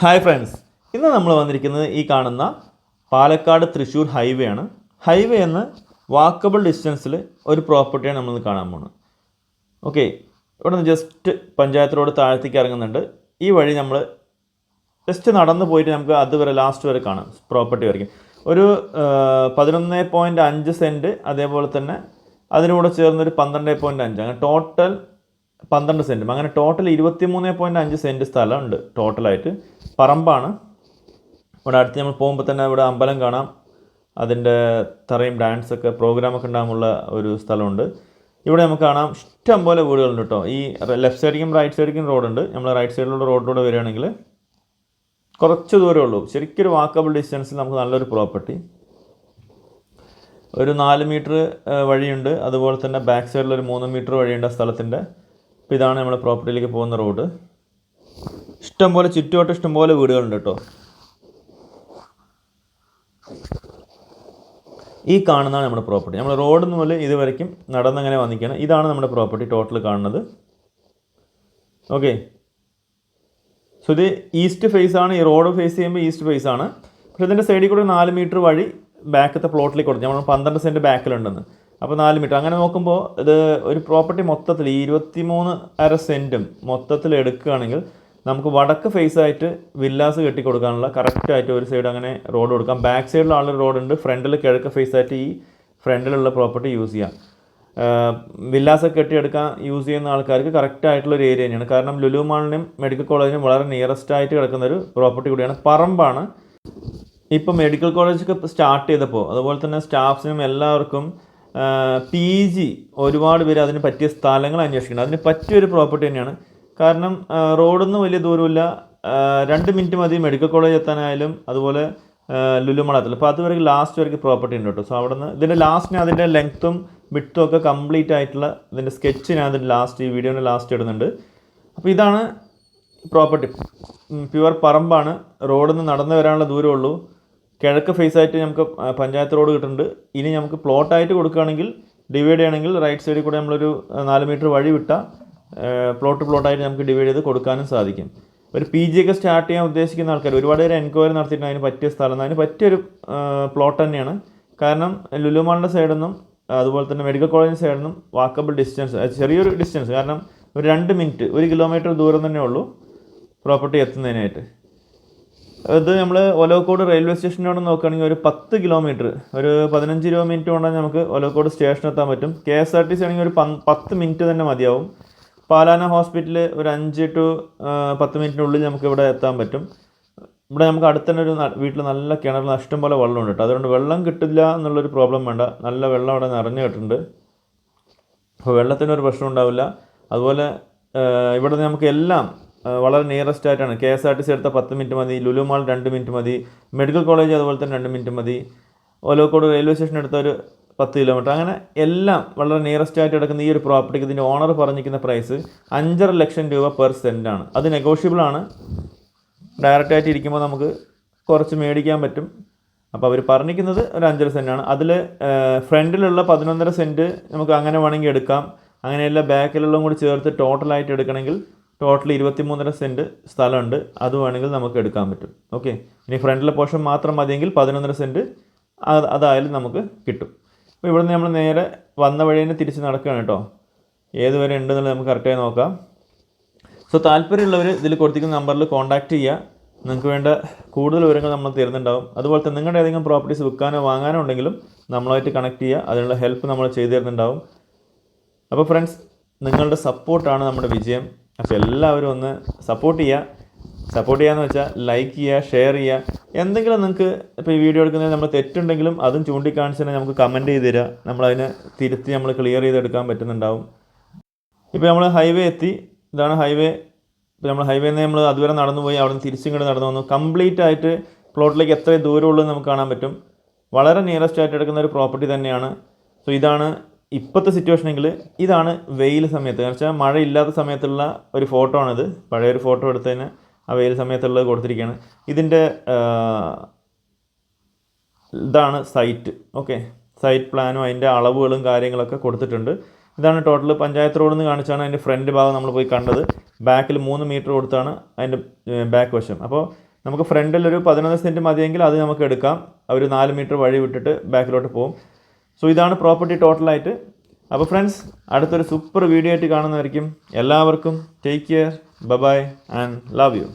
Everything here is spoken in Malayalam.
ഹായ് ഫ്രണ്ട്സ് ഇന്ന് നമ്മൾ വന്നിരിക്കുന്നത് ഈ കാണുന്ന പാലക്കാട് തൃശ്ശൂർ ഹൈവേ ആണ്. ഹൈവേ എന്ന് വാക്കബിൾ ഡിസ്റ്റൻസിൽ ഒരു പ്രോപ്പർട്ടിയാണ് നമ്മൾ കാണാൻ പോകുന്നത്. ഓക്കെ ഇവിടെ നിന്ന് ജസ്റ്റ് പഞ്ചായത്ത് റോഡ് താഴത്തേക്ക് ഇറങ്ങുന്നുണ്ട്. ഈ വഴി നമ്മൾ ജസ്റ്റ് നടന്നു പോയിട്ട് നമുക്ക് അതുവരെ ലാസ്റ്റ് വരെ കാണാം പ്രോപ്പർട്ടി വരയ്ക്കും. ഒരു പതിനൊന്ന് പോയിന്റ് അഞ്ച് സെന്റ് അതേപോലെ തന്നെ അതിനോട് ചേർന്നൊരു പന്ത്രണ്ട് പോയിന്റ് അഞ്ച്. അങ്ങനെ ടോട്ടൽ പന്ത്രണ്ട് സെന്റും. അങ്ങനെ ടോട്ടൽ ഇരുപത്തി മൂന്ന് പോയിന്റ് അഞ്ച് സെന്റ് സ്ഥലമുണ്ട് ടോട്ടലായിട്ട് പറമ്പാണ്. ഇവിടെ അടുത്ത് നമ്മൾ പോകുമ്പോൾ തന്നെ ഇവിടെ അമ്പലം കാണാം. അതിന്റെ തറയും ഡാൻസൊക്കെ പ്രോഗ്രാമൊക്കെ ഉണ്ടാകുമുള്ള ഒരു സ്ഥലമുണ്ട്. ഇവിടെ നമുക്ക് കാണാം. ഇഷ്ടം പോലെ വീടുകളുണ്ട് കേട്ടോ. ഈ ലെഫ്റ്റ് സൈഡിലേക്കും റൈറ്റ് സൈഡിലേക്കും റോഡുണ്ട് നമ്മൾ റൈറ്റ് സൈഡിലുള്ള റോഡിലൂടെ വരികയാണെങ്കിൽ കുറച്ച് ദൂരമേ ഉള്ളൂ. ശരിക്കും ഒരു വാക്കബിൾ ഡിസ്റ്റൻസിൽ നമുക്ക് നല്ലൊരു പ്രോപ്പർട്ടി ഒരു നാല് മീറ്റർ വഴിയുണ്ട്. അതുപോലെ തന്നെ ബാക്ക് സൈഡിൽ ഒരു മൂന്ന് മീറ്റർ വഴിയുണ്ട് ആ സ്ഥലത്തിന്റെ. അപ്പോൾ ഇതാണ് നമ്മൾ പ്രോപ്പർട്ടിയിലേക്ക് പോകുന്ന റോഡ്. ഇഷ്ടംപോലെ ചുറ്റുവട്ടം ഇഷ്ടംപോലെ വീടുകളുണ്ട് കേട്ടോ. ഈ കാണുന്നതാണ് നമ്മുടെ പ്രോപ്പർട്ടി. നമ്മൾ റോഡ് മുതൽ ഇതുവരയ്ക്കും നടന്നങ്ങനെ വന്നിരിക്കുകയാണ്. ഇതാണ് നമ്മുടെ പ്രോപ്പർട്ടി ടോട്ടൽ കാണുന്നത്. ഓക്കെ. സോ ഇത് ഈസ്റ്റ് ഫേസ് ആണ്. ഈ റോഡ് ഫേസ് ചെയ്യുമ്പോൾ ഈസ്റ്റ് ഫേസ് ആണ്. പക്ഷേ ഇതിന്റെ സൈഡിൽ കൂടെ നാല് മീറ്റർ വഴി ബാക്കത്തെ പ്ലോട്ടിലേക്ക് കൊടുത്തു. നമ്മൾ പന്ത്രണ്ട് സെന്റ് ബാക്കിലുണ്ടെന്ന് അപ്പോൾ നാല് മീറ്റർ. അങ്ങനെ നോക്കുമ്പോൾ ഇത് ഒരു പ്രോപ്പർട്ടി മൊത്തത്തിൽ ഈ ഇരുപത്തി മൂന്ന് അര സെന്റും മൊത്തത്തിൽ എടുക്കുകയാണെങ്കിൽ നമുക്ക് വടക്ക് ഫേസ് ആയിട്ട് വില്ലാസ് കെട്ടി കൊടുക്കാനുള്ള കറക്റ്റായിട്ട് ഒരു സൈഡ് അങ്ങനെ റോഡ് കൊടുക്കാം. ബാക്ക് സൈഡിൽ ആളൊരു ഉണ്ട്. ഫ്രണ്ടിൽ കിഴക്ക് ഫേസ് ആയിട്ട് ഈ ഫ്രണ്ടിലുള്ള പ്രോപ്പർട്ടി യൂസ് ചെയ്യാം. വില്ലാസൊക്കെ കെട്ടിയെടുക്കാൻ യൂസ് ചെയ്യുന്ന ആൾക്കാർക്ക് കറക്റ്റ് ആയിട്ടുള്ള ഒരു ഏരിയ തന്നെയാണ്. കാരണം ലുലു മാളിനും മെഡിക്കൽ കോളേജിനും വളരെ നിയറസ്റ്റ് ആയിട്ട് കിടക്കുന്ന ഒരു പ്രോപ്പർട്ടി കൂടിയാണ് പറമ്പാണ്. ഇപ്പോൾ മെഡിക്കൽ കോളേജൊക്കെ സ്റ്റാർട്ട് ചെയ്തപ്പോൾ അതുപോലെ തന്നെ സ്റ്റാഫ്സിനും എല്ലാവർക്കും പി ജി ഒരുപാട് പേര് അതിന് പറ്റിയ സ്ഥലങ്ങൾ അന്വേഷിക്കണം അതിന് പറ്റിയൊരു പ്രോപ്പർട്ടി തന്നെയാണ്. കാരണം റോഡൊന്നും വലിയ ദൂരമില്ല. രണ്ട് മിനിറ്റ് മതി മെഡിക്കൽ കോളേജ് എത്താനായാലും അതുപോലെ ലുലുമളത്തിൽ അപ്പോൾ അതുവരെ ലാസ്റ്റ് വരെ പ്രോപ്പർട്ടി ഉണ്ട് കേട്ടോ. സോ അവിടെ നിന്ന് ഇതിന്റെ ലാസ്റ്റിന് അതിന്റെ ലെങ്ത്തും വിട്ടും ഒക്കെ കംപ്ലീറ്റ് ആയിട്ടുള്ള ഇതിന്റെ സ്കെച്ച് ഞാൻ അതിന്റെ ലാസ്റ്റ് ഈ വീഡിയോന്റെ ലാസ്റ്റ് ഇടുന്നുണ്ട്. അപ്പോൾ ഇതാണ് പ്രോപ്പർട്ടി പ്യുവർ പറമ്പാണ്. റോഡിൽ നിന്ന് നടന്നു വരാനുള്ള ദൂരമുള്ളൂ കിഴക്ക് ഫേസ് ആയിട്ട് നമുക്ക് പഞ്ചായത്ത് റോഡ് കിട്ടുന്നുണ്ട്. ഇനി നമുക്ക് പ്ലോട്ടായിട്ട് കൊടുക്കുകയാണെങ്കിൽ ഡിവൈഡ് ചെയ്യണമെങ്കിൽ റൈറ്റ് സൈഡിൽ കൂടെ നമ്മളൊരു നാല് മീറ്റർ വഴി വിട്ട പ്ലോട്ട് പ്ലോട്ടായിട്ട് നമുക്ക് ഡിവൈഡ് ചെയ്ത് കൊടുക്കാനും സാധിക്കും. ഒരു പി ജി ഒക്കെ സ്റ്റാർട്ട് ചെയ്യാൻ ഉദ്ദേശിക്കുന്ന ആൾക്കാർ ഒരുപാട് പേര് എൻക്വയറി നടത്തിയിട്ടുണ്ട്. അതിന് പറ്റിയ സ്ഥലം അതിന് പറ്റിയൊരു പ്ലോട്ട് തന്നെയാണ്. കാരണം ലുലുമാളിന്റെ സൈഡിൽ നിന്നും അതുപോലെ തന്നെ മെഡിക്കൽ കോളേജിന്റെ സൈഡിൽ നിന്നും വാക്കബിൾ ഡിസ്റ്റൻസ് ചെറിയൊരു ഡിസ്റ്റൻസ് കാരണം ഒരു രണ്ട് മിനിറ്റ് ഒരു കിലോമീറ്റർ ദൂരം തന്നെ ഉള്ളൂ പ്രോപ്പർട്ടി എത്തുന്നതിനായിട്ട്. ഇത് നമ്മൾ ഒലോക്കോട് റെയിൽവേ സ്റ്റേഷനോട് നോക്കുകയാണെങ്കിൽ ഒരു പത്ത് കിലോമീറ്റർ ഒരു പതിനഞ്ച് മിനിറ്റ് കൊണ്ടാൽ നമുക്ക് ഒലോക്കോട് സ്റ്റേഷൻ എത്താൻ പറ്റും. K S R T C ആണെങ്കിൽ ഒരു പത്ത് മിനിറ്റ് തന്നെ മതിയാവും. പാലാന ഹോസ്പിറ്റൽ ഒരു അഞ്ച് ടു പത്ത് മിനിറ്റിനുള്ളിൽ നമുക്ക് ഇവിടെ എത്താൻ പറ്റും. ഇവിടെ നമുക്ക് അടുത്തന്നെ ഒരു വീട്ടിൽ നല്ല കിണറിൽ ഇഷ്ടം പോലെ വെള്ളമുണ്ട് കേട്ടോ അതുകൊണ്ട് വെള്ളം കിട്ടില്ല എന്നുള്ളൊരു പ്രോബ്ലം വേണ്ട. നല്ല വെള്ളം അവിടെ നിറഞ്ഞു കിട്ടുന്നുണ്ട്. അപ്പോൾ വെള്ളത്തിനൊരു പ്രശ്നം ഉണ്ടാവില്ല. അതുപോലെ ഇവിടെ നമുക്ക് എല്ലാം വളരെ നിയറസ്റ്റ് ആയിട്ടാണ്. K S R T C എടുത്ത പത്ത് മിനിറ്റ് മതി ലുലു മാൾ രണ്ട് മിനിറ്റ് മതി മെഡിക്കൽ കോളേജ് അതുപോലെ തന്നെ രണ്ട് മിനിറ്റ് മതി. ഓലോക്കോട് റെയിൽവേ സ്റ്റേഷൻ എടുത്ത ഒരു പത്ത് കിലോമീറ്റർ അങ്ങനെ എല്ലാം വളരെ നിയറസ്റ്റ് ആയിട്ട് കിടക്കുന്ന ഈ ഒരു പ്രോപ്പർട്ടിക്ക് ഇതിന്റെ ഓണർ പറഞ്ഞിരിക്കുന്ന പ്രൈസ് അഞ്ചര ലക്ഷം രൂപ പെർ സെന്റാണ് അത് നെഗോഷ്യബിൾ ആണ്. ഡയറക്റ്റ് ആയിട്ട് ഇരിക്കുമ്പോൾ നമുക്ക് കുറച്ച് മേടിക്കാൻ പറ്റും. അപ്പോൾ അവർ പറഞ്ഞിരിക്കുന്നത് ഒരു അഞ്ചര സെന്റാണ് അതിൽ ഫ്രണ്ടിലുള്ള പതിനൊന്നര സെന്റ് നമുക്ക് അങ്ങനെ വേണമെങ്കിൽ എടുക്കാം. അങ്ങനെയല്ല ബാക്കിലുള്ളതും കൂടി ചേർത്ത് ടോട്ടലായിട്ട് എടുക്കണമെങ്കിൽ ടോട്ടൽ ഇരുപത്തി മൂന്നര സെന്റ് സ്ഥലമുണ്ട്. അത് വേണമെങ്കിൽ നമുക്ക് എടുക്കാൻ പറ്റും. ഓക്കെ ഇനി ഫ്രണ്ടിലെ പോർഷൻ മാത്രം മതിയെങ്കിൽ പതിനൊന്നര സെന്റ് അത് അതായാലും നമുക്ക് കിട്ടും. അപ്പോൾ ഇവിടുന്ന് നമ്മൾ നേരെ വന്ന വഴി തന്നെ തിരിച്ച് നടക്കുകയാണ് കേട്ടോ. ഏത് വരെ ഉണ്ടെന്നുള്ളത് നമുക്ക് കറക്റ്റായി നോക്കാം. സോ താല്പര്യമുള്ളവർ ഇതിൽ കൊടുത്തിരിക്കുന്ന നമ്പറിൽ കോൺടാക്റ്റ് ചെയ്യുക. നിങ്ങൾക്ക് വേണ്ട കൂടുതൽ വിവരങ്ങൾ നമ്മൾ തരുന്നുണ്ടാവും. അതുപോലെ തന്നെ നിങ്ങളുടെ ഏതെങ്കിലും പ്രോപ്പർട്ടീസ് വിൽക്കാനോ വാങ്ങാനോ ഉണ്ടെങ്കിലും നമ്മളായിട്ട് കണക്ട് ചെയ്യുക. അതിനുള്ള ഹെൽപ്പ് നമ്മൾ ചെയ്തു തരുന്നുണ്ടാവും. അപ്പോൾ ഫ്രണ്ട്സ് നിങ്ങളുടെ സപ്പോർട്ടാണ് നമ്മുടെ വിജയം. അപ്പോൾ എല്ലാവരും ഒന്ന് സപ്പോർട്ട് ചെയ്യുക സപ്പോർട്ട് ചെയ്യാന്ന് വെച്ചാൽ ലൈക്ക് ചെയ്യുക ഷെയർ ചെയ്യുക എന്തെങ്കിലും നിങ്ങൾക്ക് ഇപ്പോൾ ഈ വീഡിയോ എടുക്കുന്നതിൽ നമ്മൾ തെറ്റുണ്ടെങ്കിലും അതും ചൂണ്ടിക്കാണിച്ച് തന്നെ നമുക്ക് കമന്റ് ചെയ്ത് തരിക നമ്മളതിനെ തിരുത്തി നമ്മൾ ക്ലിയർ ചെയ്തെടുക്കാൻ പറ്റുന്നുണ്ടാവും. ഇപ്പോൾ നമ്മൾ ഹൈവേ എത്തി. ഇതാണ് ഹൈവേ ഇപ്പോൾ നമ്മൾ ഹൈവേ നിന്ന് നമ്മൾ അതുവരെ നടന്നു പോയി അവിടെ നിന്ന് തിരിച്ചിങ്ങോട്ട് നടന്നു വന്നു. കംപ്ലീറ്റ് ആയിട്ട് പ്ലോട്ടിലേക്ക് എത്ര ദൂരമുള്ളൂ നമുക്ക് കാണാൻ പറ്റും. വളരെ നിയറസ്റ്റ് ആയിട്ട് എടുക്കുന്ന ഒരു പ്രോപ്പർട്ടി തന്നെയാണ്. സോ ഇതാണ് ഇപ്പോഴത്തെ സിറ്റുവേഷനെങ്കിൽ ഇതാണ് വെയിൽ സമയത്ത്. എന്ന് വെച്ചാൽ മഴ ഇല്ലാത്ത സമയത്തുള്ള ഒരു ഫോട്ടോ ആണിത്. പഴയ ഒരു ഫോട്ടോ എടുത്തതിന് ആ വെയിൽ സമയത്തുള്ളത് കൊടുത്തിരിക്കുകയാണ് ഇതിന്റെ ഇതാണ് സൈറ്റ് ഓക്കെ സൈറ്റ് പ്ലാനും അതിന്റെ അളവുകളും കാര്യങ്ങളൊക്കെ കൊടുത്തിട്ടുണ്ട്. ഇതാണ് ടോട്ടൽ പഞ്ചായത്ത് റോഡിൽ നിന്ന് കാണിച്ചാണ് അതിന്റെ ഫ്രണ്ട് ഭാഗം നമ്മൾ പോയി കണ്ടത്. ബാക്കിൽ മൂന്ന് മീറ്റർ കൊടുത്താണ് അതിന്റെ ബാക്ക് വശം. അപ്പോൾ നമുക്ക് ഫ്രണ്ടിൽ ഒരു പതിനൊന്ന് സെന്റ് മതിയെങ്കിൽ അത് നമുക്ക് എടുക്കാം. ഒരു നാല് മീറ്റർ വഴി വിട്ടിട്ട് ബാക്കിലോട്ട് പോകും സോ ഇതാണ് പ്രോപ്പർട്ടി ടോട്ടലായിട്ട് അപ്പോൾ ഫ്രണ്ട്സ് അടുത്തൊരു സൂപ്പർ വീഡിയോ ആയിട്ട് കാണുന്നതായിരിക്കും എല്ലാവർക്കും take care bye and love you